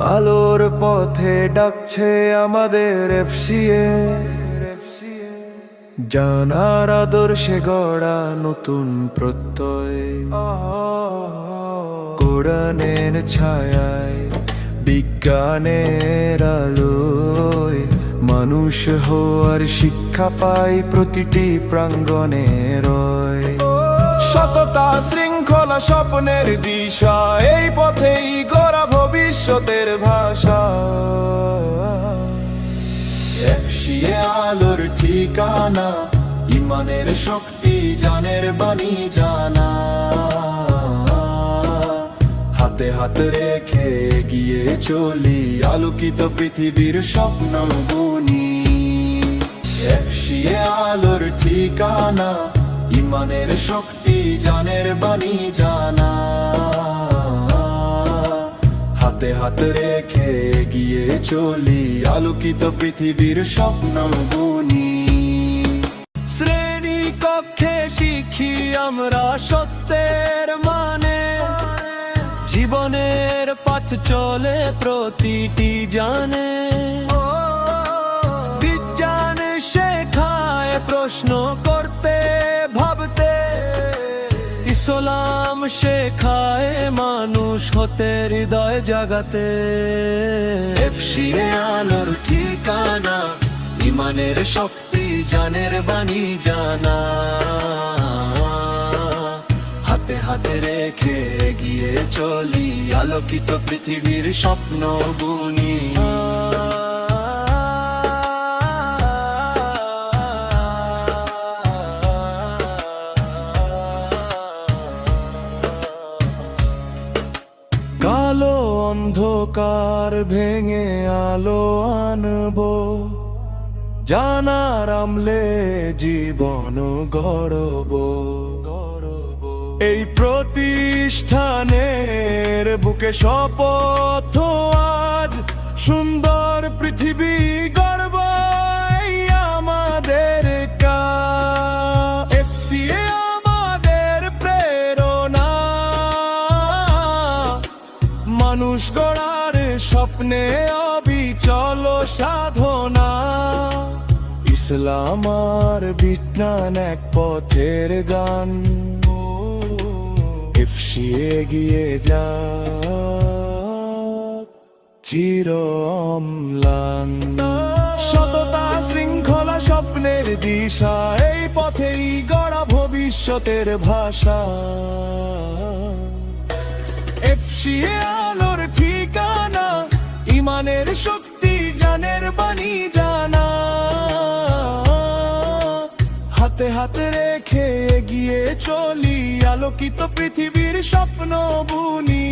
আলোর পথে ডাকছে আমাদের জানার আদর্শে গড়া নতুন প্রত্যয়। কোরআনের ছায়ায়, বিজ্ঞানের আলোয়, মানুষ হওয়ার শিক্ষা পাই প্রতিটি প্রাঙ্গণে রয়। সততা, শৃঙ্খলা স্বপ্নের দিশা, এই পথেই গড়া ভবিষ্যতের ভাষা। আলোর ঠিকানা, ইমানের শক্তি, জানের বাণী জানা। হাতে হাত রেখে গিয়ে চলি, আলোকিত পৃথিবীর স্বপ্ন বুনি এফসিএ আলোর ঠিকানা ইমানের শক্তি জানের বাণী জানা। হাতে হাত রেখে গিয়ে চলি, আলোকিত পৃথিবীর স্বপ্ন বুনি শ্রেণি কক্ষে শিখি আমরা সত্যের মানে। জীবনের পাঠ চলে প্রতিটি জানে। বিজ্ঞান শেখায় প্রশ্ন ভাবতে ইসলাম শেখায় মানুষ হতে হৃদয় জাগাতে। আলোর ঠিকানা, ইমানের শক্তি, জানের বাণী জানা। হাতে হাতে রেখে গিয়ে চলি, আলোকিত পৃথিবীর স্বপ্ন বুনি অন্ধকার ভেঙে আলো আনব। জানার আমলে জীবন গড়ব। এই প্রতিষ্ঠানের বুকে শপথ আজ সুন্দর পৃথিবী গর্ব আমাদের এফসিএ আমাদের প্রেরণা। মানুষ গড়ার স্বপ্নে অবিচল সাধনা। ইসলাম আর বিজ্ঞান এক পথের গান। এফসিয়ে গিয়ে যা চির সততা, শৃঙ্খলা স্বপ্নের দিশা, এই পথেই গড়া ভবিষ্যতের ভাষা। ঠিকানা ইমানের শক্তি জানের বাণী জানা। হাতে হাতে রেখে এগিয়ে চলি আলোকিত পৃথিবীর স্বপ্ন বুনি।